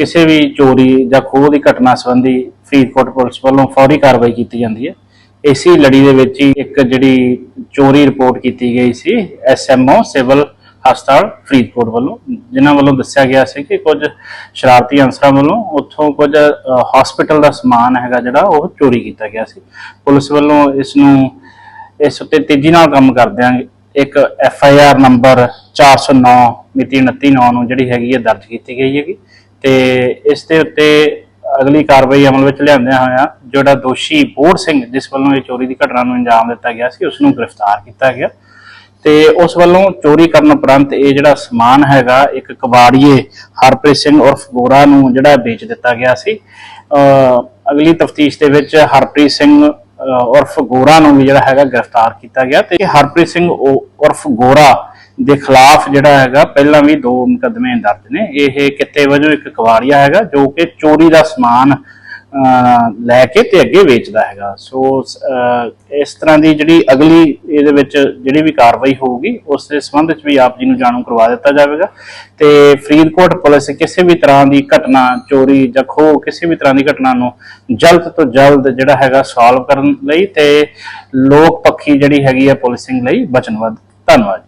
ਕਿਸੇ ਵੀ ਚੋਰੀ ਜਾਂ ਖੋਹ ਦੀ ਘਟਨਾ ਸੰਬੰਧੀ ਫਰੀਦਕੋਟ ਪੁਲਿਸ ਵੱਲੋਂ ਫੌਰੀ ਕਾਰਵਾਈ ਕੀਤੀ ਜਾਂਦੀ ਹੈ। ਇਸੇ ਲੜੀ ਦੇ ਵਿੱਚ ਹੀ ਇੱਕ ਜਿਹੜੀ ਚੋਰੀ ਰਿਪੋਰਟ ਕੀਤੀ ਗਈ ਸੀ ਐਸਐਮਓ ਸਿਵਲ ਹਸਪਤਾਲ ਫਰੀਦਕੋਟ ਵੱਲੋਂ, ਜਿਨ੍ਹਾਂ ਵੱਲੋਂ ਦੱਸਿਆ ਗਿਆ ਸੀ ਕਿ ਕੁਝ ਸ਼ਰਾਰਤੀ ਅਨਸਰਾਂ ਵੱਲੋਂ ਉੱਥੋਂ ਕੁਝ ਹਸਪੀਟਲ ਦਾ ਸਮਾਨ ਹੈਗਾ ਜਿਹੜਾ ਉਹ ਚੋਰੀ ਕੀਤਾ ਗਿਆ ਸੀ। ਪੁਲਿਸ ਵੱਲੋਂ ਇਸ ਨੂੰ, ਇਸ ਉੱਤੇ ਤੇਜ਼ੀ ਨਾਲ ਕੰਮ ਕਰਦਿਆਂ ਇੱਕ ਐਫ ਆਈ ਆਰ ਨੰਬਰ 409 ਮਿਤੀ 29/9 ਨੂੰ ਜਿਹੜੀ ਹੈਗੀ ਹੈ ਦਰਜ ਕੀਤੀ ਗਈ ਹੈਗੀ। ਤੇ ਇਸ ਦੇ ਉੱਤੇ ਅਗਲੀ ਕਾਰਵਾਈ ਅਮਲ ਵਿੱਚ ਲਿਆਂਦਿਆਂ ਹੋਇਆ ਜਿਹੜਾ ਦੋਸ਼ੀ ਬੋੜ ਸਿੰਘ, ਜਿਸ ਵੱਲੋਂ ਇਹ ਚੋਰੀ ਦੀ ਘਟਨਾ ਨੂੰ ਅੰਜਾਮ ਦਿੱਤਾ ਗਿਆ ਸੀ ਉਸ ਨੂੰ ਗ੍ਰਿਫਤਾਰ ਕੀਤਾ ਗਿਆ। ਤੇ ਉਸ ਵੱਲੋਂ ਚੋਰੀ ਕਰਨ ਉਪਰੰਤ ਇਹ ਜਿਹੜਾ ਸਮਾਨ ਹੈਗਾ, ਇੱਕ ਕਬਾੜੀਏ ਹਰਪ੍ਰੀਤ ਸਿੰਘ ਉਰਫ ਗੋਰਾ ਨੂੰ ਜਿਹੜਾ ਵੇਚ ਦਿੱਤਾ ਗਿਆ ਸੀ। ਅਗਲੀ ਤਫਤੀਸ਼ ਦੇ ਵਿੱਚ ਹਰਪ੍ਰੀਤ ਸਿੰਘ ਉਰਫ ਗੋਰਾ ਨੂੰ ਵੀ ਜਿਹੜਾ ਹੈਗਾ ਗ੍ਰਿਫਤਾਰ ਕੀਤਾ ਗਿਆ ਤੇ ਹਰਪ੍ਰੀਤ ਸਿੰਘ ਉਹ ਉਰਫ ਗੋਰਾ ਦੇ ਖਿਲਾਫ ਜਿਹੜਾ ਹੈਗਾ, ਪਹਿਲਾਂ ਵੀ ਦੋ ਮੁਕੱਦਮੇ ਦਰਜ ਨੇ। ਇਹ ਕਿੱਤੇ ਵਜੋਂ ਇੱਕ ਕਵਾੜੀਆ ਹੈਗਾ, ਜੋ ਕਿ ਚੋਰੀ ਦਾ ਸਮਾਨ ਲੈ ਕੇ ਤੇ ਅੱਗੇ ਵੇਚਦਾ ਹੈਗਾ। ਸੋ ਇਸ ਤਰ੍ਹਾਂ ਦੀ ਜਿਹੜੀ ਅਗਲੀ ਇਹਦੇ ਵਿੱਚ ਜਿਹੜੀ ਵੀ ਕਾਰਵਾਈ ਹੋਊਗੀ, ਉਸ ਦੇ ਸੰਬੰਧ ਵਿੱਚ ਵੀ ਆਪ ਜੀ ਨੂੰ ਜਾਣੂ ਕਰਵਾ ਦਿੱਤਾ ਜਾਵੇਗਾ। ਤੇ ਫਰੀਦਕੋਟ ਪੁਲਿਸ ਕਿਸੇ ਵੀ ਤਰ੍ਹਾਂ ਦੀ ਘਟਨਾ, ਚੋਰੀ ਜਾਂ ਖੋਹ, ਕਿਸੇ ਵੀ ਤਰ੍ਹਾਂ ਦੀ ਘਟਨਾ ਨੂੰ ਜਲਦ ਤੋਂ ਜਲਦ ਜਿਹੜਾ ਹੈਗਾ ਸੋਲਵ ਕਰਨ ਲਈ ਤੇ ਲੋਕ ਪੱਖੀ ਜਿਹੜੀ ਹੈਗੀ ਆ ਪੁਲਿਸਿੰਗ ਲਈ ਵਚਨਬੱਧ ਧੰਨਵਾਦ